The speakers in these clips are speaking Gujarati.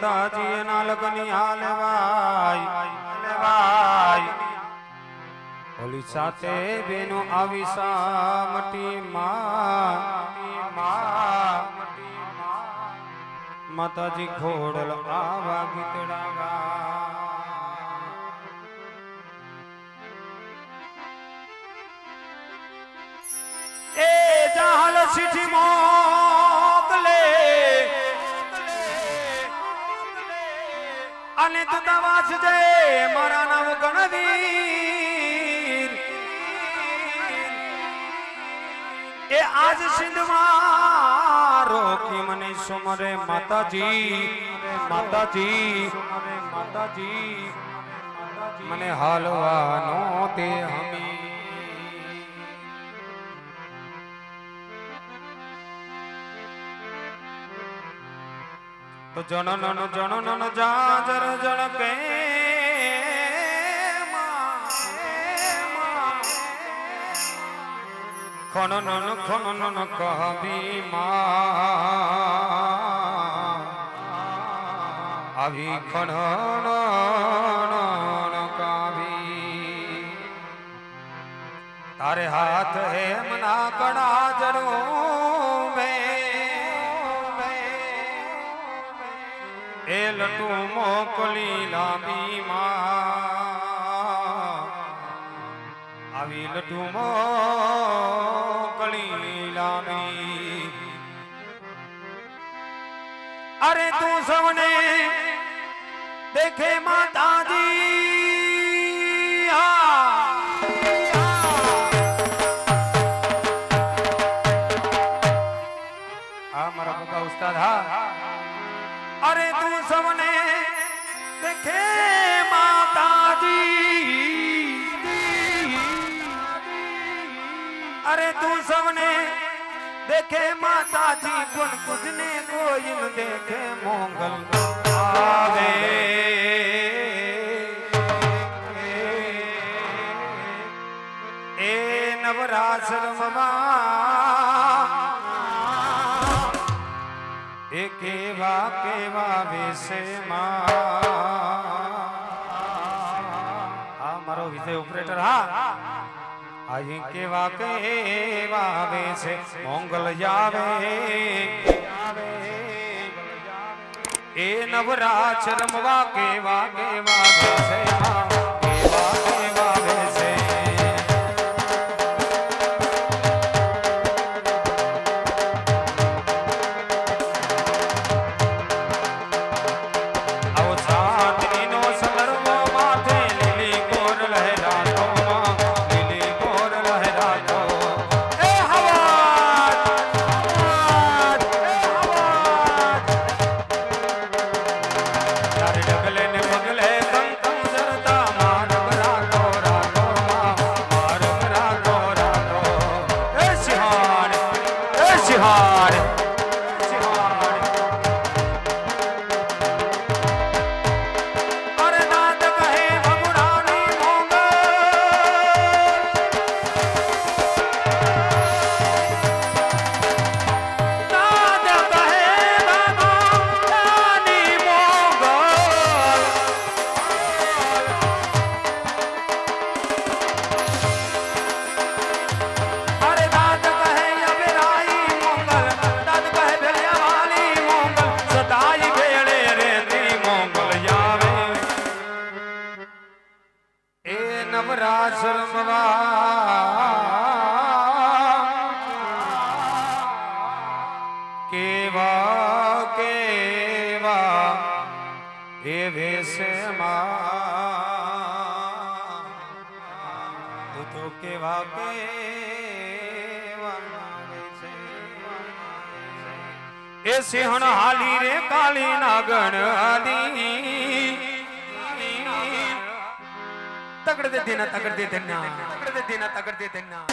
માતાજી એના લગની હાલવાય હાલવાય ઓલી સાથે બેનો આવી સામટી માં, માતાજી ઘોડલ આવા ગીતડા ગા એ જાહલ ચિઠ્ઠી મોકલે અને તું વાસ જય મારા નામ ગણવીર. એ આજ સિંધમાં રોકી મને સુમરે માતાજી માતાજી માતાજી. મને હાલવાનો તે હમી. તો જનનન જનનન જાજર જળકે ખનનન ખનનન કહવી માં આવી ખનન કાવી તારે હાથ હે મના કડા જરો એ તું મોકલી લાંબી આવી લઠું મોકલી લાંબી. અરે તું સૌને દેખે માતાજી. સૌને દેખે માતાજી અરે તું સૌને દેખે માતાજી પણ કુજને કોઈ દેખે મોંગલ આવે નવરાશ્રમમાં એ કેવા કેવા વેશે હા મારો વિષય ઓપરેટર હા. અહીં કેવા કેવા વેશે મોંગલ આવે એ નવરાચ રમવા કેવા કેવા વેશે એ વેશમાં તું કેવા કે વેશે. એ સિંહણ હાલી રે કાળી નાગણ આલી તગડ દે દેના તગડ દે દેના તગડ દે દેના તગડ દે દેના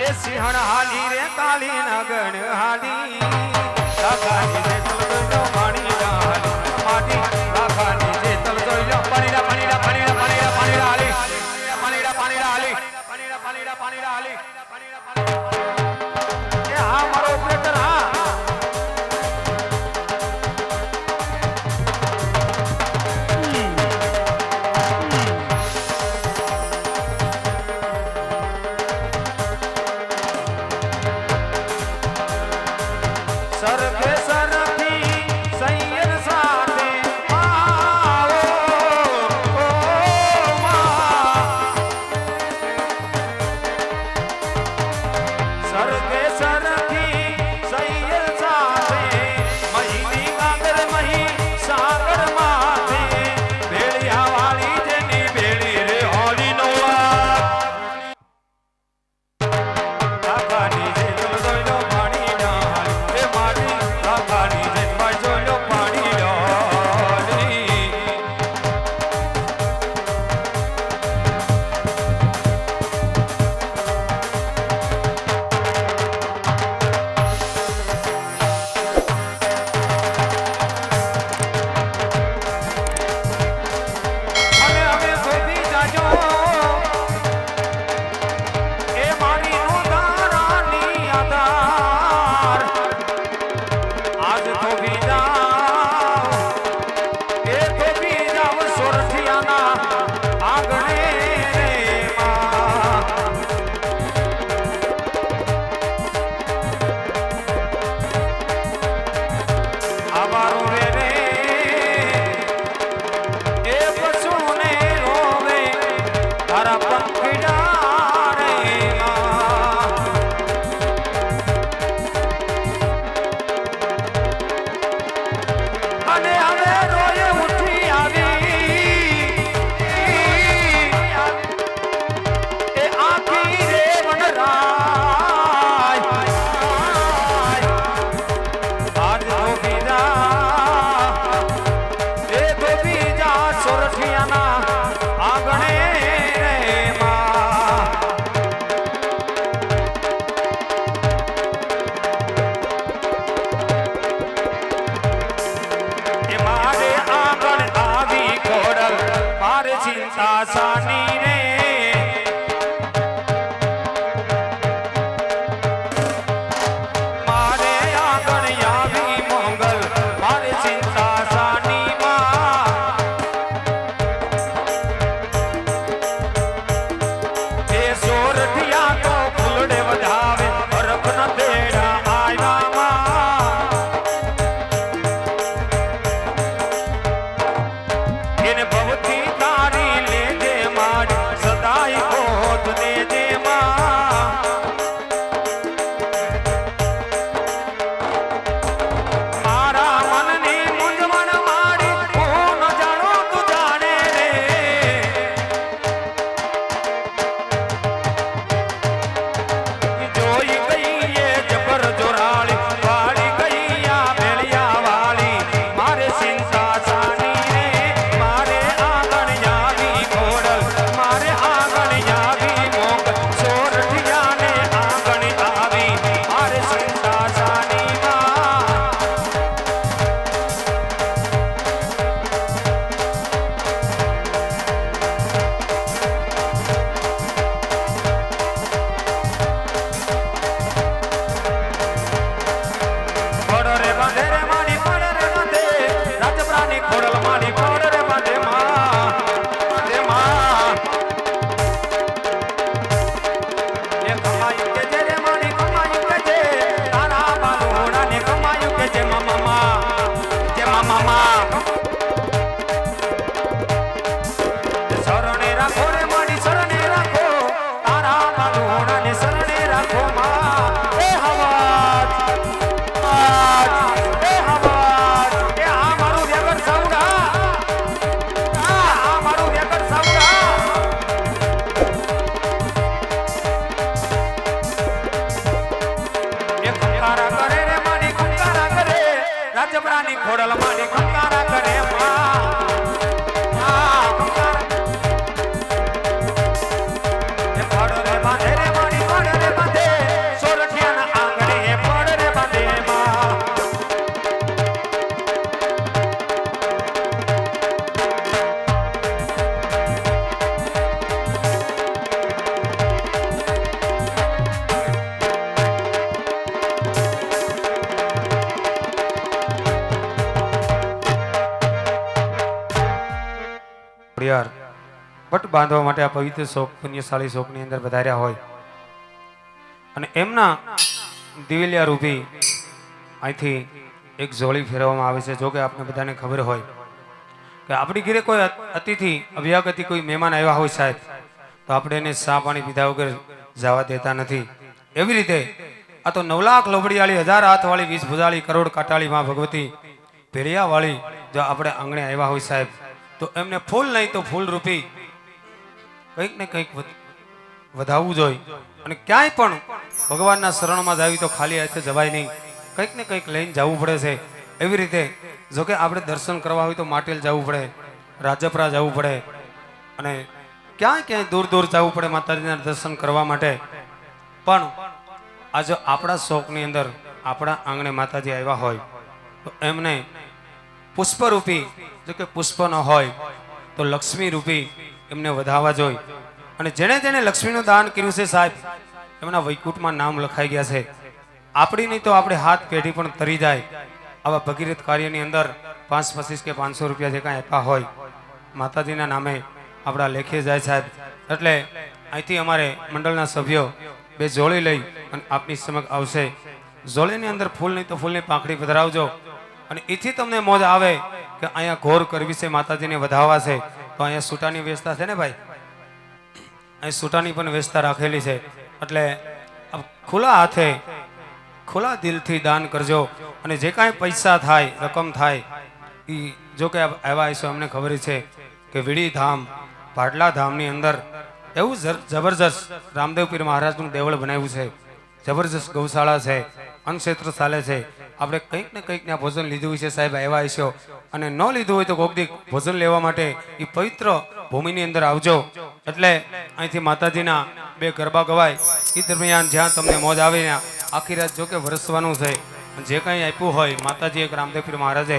એ સિંહણ હાલી રે કાળી નાગણ હાલી. કાકાની રે દોયો પાણી ના માટી રાજપરાની ખોડલ માની ખંકારા કરે માં બાંધવા માટે આ પવિત્ર શોક પુણ્યશાળી શોકની અંદર વધાર્યા હોય. અને એમના દિવેલિયા રૂપી અહીંથી એક જોળી ફેરવવામાં આવે છે જો કે આપને બધાને ખબર હોય કે આપણી ઘરે કોઈ અતિથિ, અભ્યાગતિ કોઈ મહેમાન આવ્યા હોય સાહેબ, તો આપણે એને સા પાણી પીધા વગર જવા દેતા નથી. એવી રીતે આ તો નવ લાખ લોબડીવાળી હજાર હાથવાળી, વીસ ભુજાળી, કરોડ કાટાળી માં ભગવતી ભેળિયાવાળી જો આપણે આંગણે આવ્યા હોય સાહેબ, તો એમને ફૂલ નહીં તો ફૂલ રૂપી કંઈક ને કંઈક વધ- વધાવવું જોઈએ. અને ક્યાંય પણ ભગવાનના શરણમાં જાવી તો ખાલી હાથે જવાય નહીં. કંઈક ને કંઈક લઈને જવું પડે છે. એવી રીતે જો કે આપણે દર્શન કરવા હોય તો માટેલ જવું પડે, રાજપરા જવું પડે. અને ક્યાંય ક્યાંય દૂર દૂર જવું પડે માતાજીના દર્શન કરવા માટે. પણ આજે આપણા શોખની અંદર આપણા આંગણે માતાજી આવ્યા હોય, તો એમને પુષ્પરૂપી, જો કે પુષ્પ ન હોય, તો લક્ષ્મી રૂપી એમને વધાવવા જોઈએ અને જેણે જેણે લક્ષ્મીનું દાન કર્યું છે સાહેબ, એમના વૈકુંઠમાં નામ લખાઈ ગયા છે. આપણી નહીં તો આપણે હાથ પેઢી પણ તરી જાય. આવા ભગીરથ કાર્યની અંદર પાંચ પચીસ કે પાંચસો રૂપિયા જે કાંઈ આપ્યા હોય, માતાજીના નામે આપણા લેખે જાય સાહેબ. એટલે અહીંથી અમારે મંડળના સભ્યો બે જોડી લઈ અને આપની સમક્ષ આવશે. જોડીની અંદર ફૂલ નહીં તો ફૂલની પાંખડી પધરાવજો. અને એથી તમને મોજ આવે કે અહીંયા ઘોર કરવી છે, માતાજીને વધાવવા છે. તો અહીંયા સૂટાની વ્યવસ્થા છે ને ભાઈ? અહીં સૂટાની પણ વ્યવસ્થા રાખેલી છે. એટલે ખુલ્લા હાથે, ખુલ્લા દિલથી દાન કરજો અને જે કાંઈ પૈસા થાય, રકમ થાય એ જો કે આવ્યા હશો, અમને ખબર છે કે વીડી ધામ પાટલા ધામની અંદર એવું જબરજસ્ત રામદેવ પીર મહારાજનું દેવળ બનાવ્યું છે. જબરજસ્ત ગૌશાળા છે અન્નક્ષેત્ર ચાલે છે. આપણે કંઈક ને કંઈક ત્યાં ભોજન લીધું છે સાહેબ, આવ્યા હશો. અને ન લીધું હોય તો કોક દી ભોજન લેવા માટે એ પવિત્ર ભૂમિની અંદર આવજો. એટલે અહીંથી માતાજીના બે ગરબા ગવાય. એ દરમિયાન જ્યાં તમને મોજ આવે આખી રાત જો કે વરસવાનું છે. જે કંઈ આપ્યું હોય, માતાજી એક રામદેવપીર મહારાજે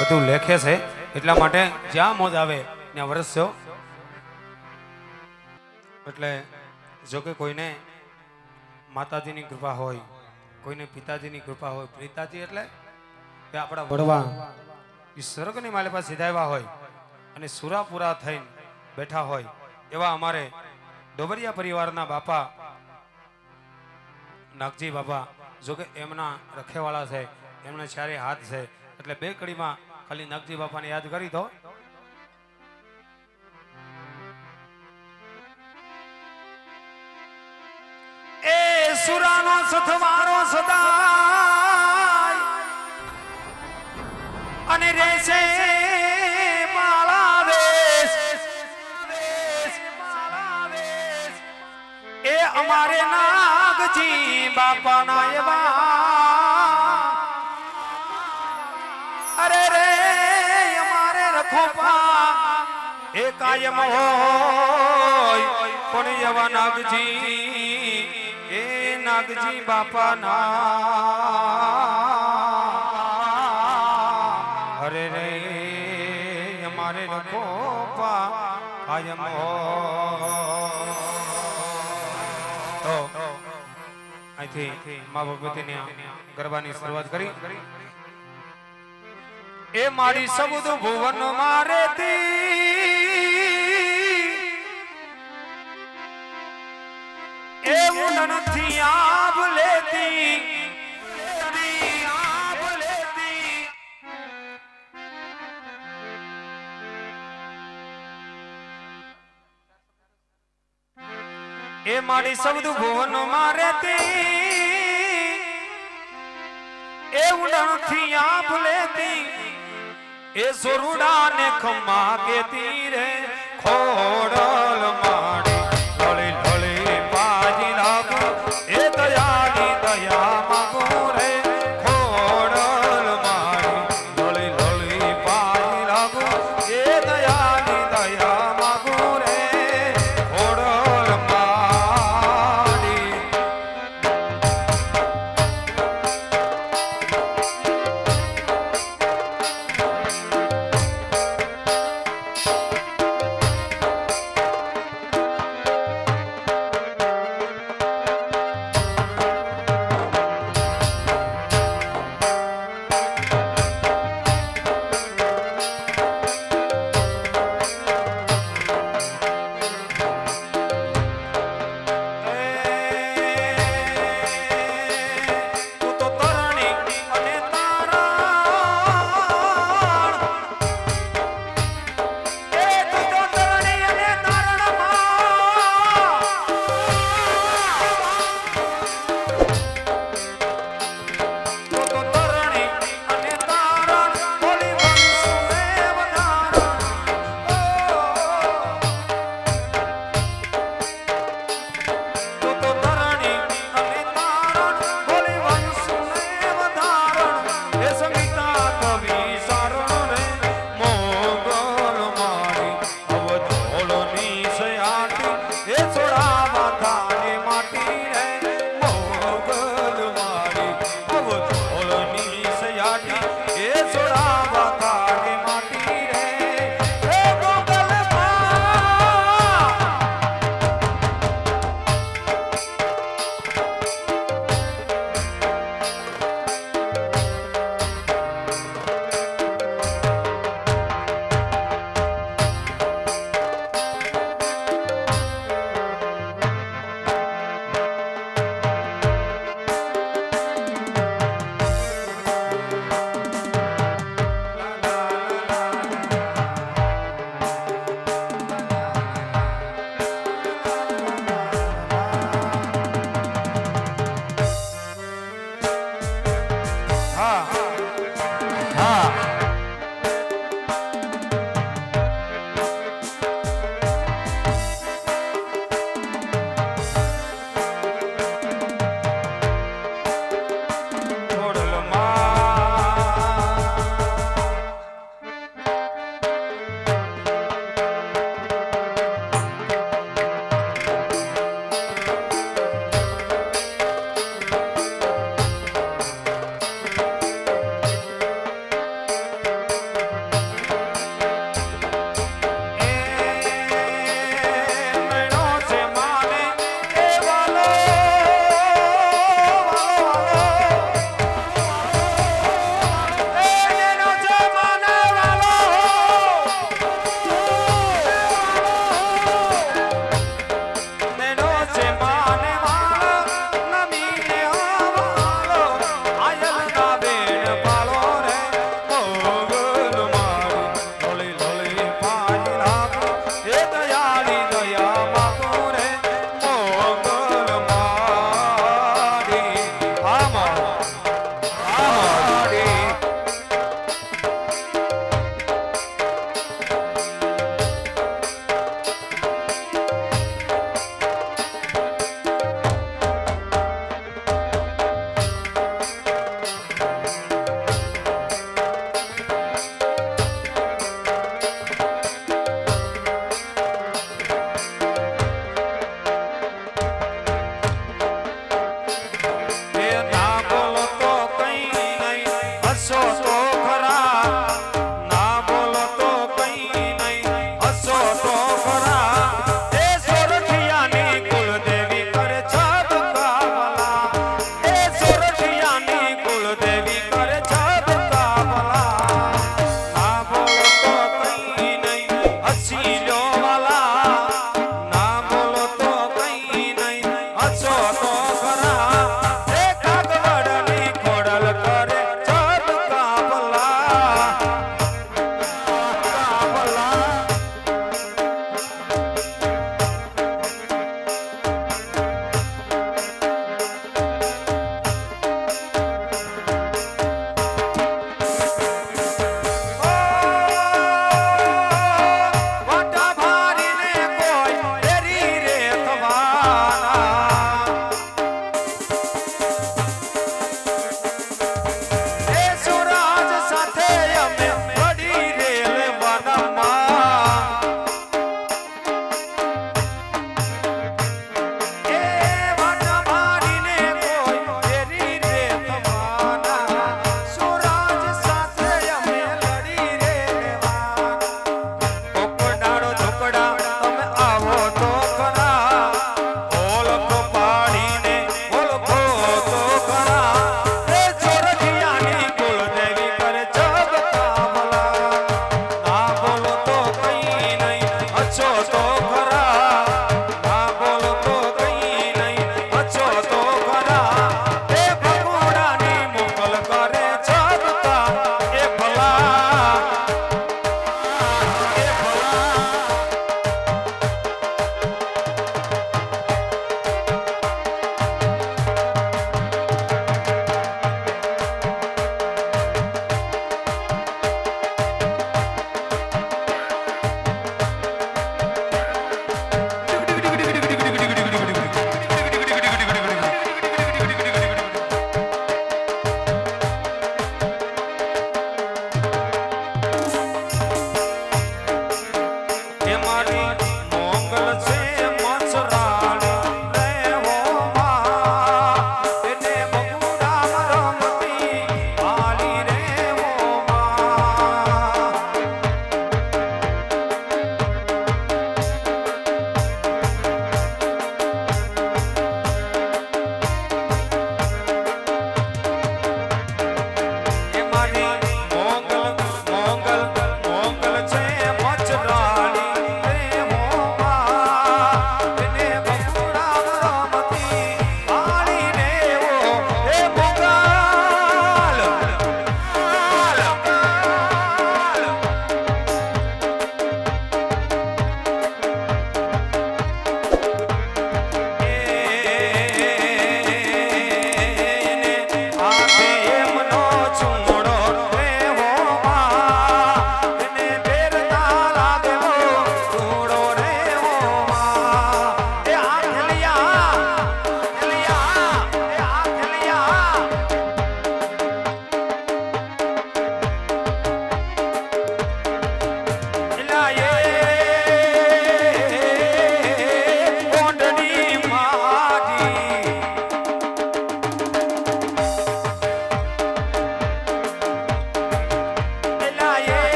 બધું લેખે છે. એટલા માટે જ્યાં મોજ આવે ત્યાં વરસજો એટલે જો કે કોઈને માતાજીની કૃપા હોય કોઈને પિતાજીની કૃપા હોય પિતાજી એટલે કે આપણા વડવા એ સ્વર્ગની માલે પાસે સીધાવ્યા હોય અને સુરાપુરા થઈને બેઠા હોય એવા અમારે ડોબરિયા પરિવારના બાપા, નાગજી બાપા, જો કે એમના રખેવાળા છે, એમના ચારે હાથ છે, એટલે બે કડીમાં ખાલી નાગજી બાપાને યાદ કરી દો. સુરાનો સથવારો સદાય. અને રહેશે એ અમારે નાગજી બાપાના એવા. અરે રે, અમારે રખોપા. એ કાયમ હોય. પણ એવા નાગજી નાગજી બાપાના. હરે રે, અમારે રખોપા કાયમ હોય તો, અહીંથી મા ભગવતીની ગરબાની શરૂઆત કરી. એ મારી સબુદ ભુવન મારે એવું નથી આપ લેતી. એ મારી શબ્દ ભુવન મારે તે એ ઉડણથી આપ લેતી. એ સોરુડા ને ખમા કેતી રે. ખોડલ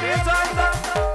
别抓一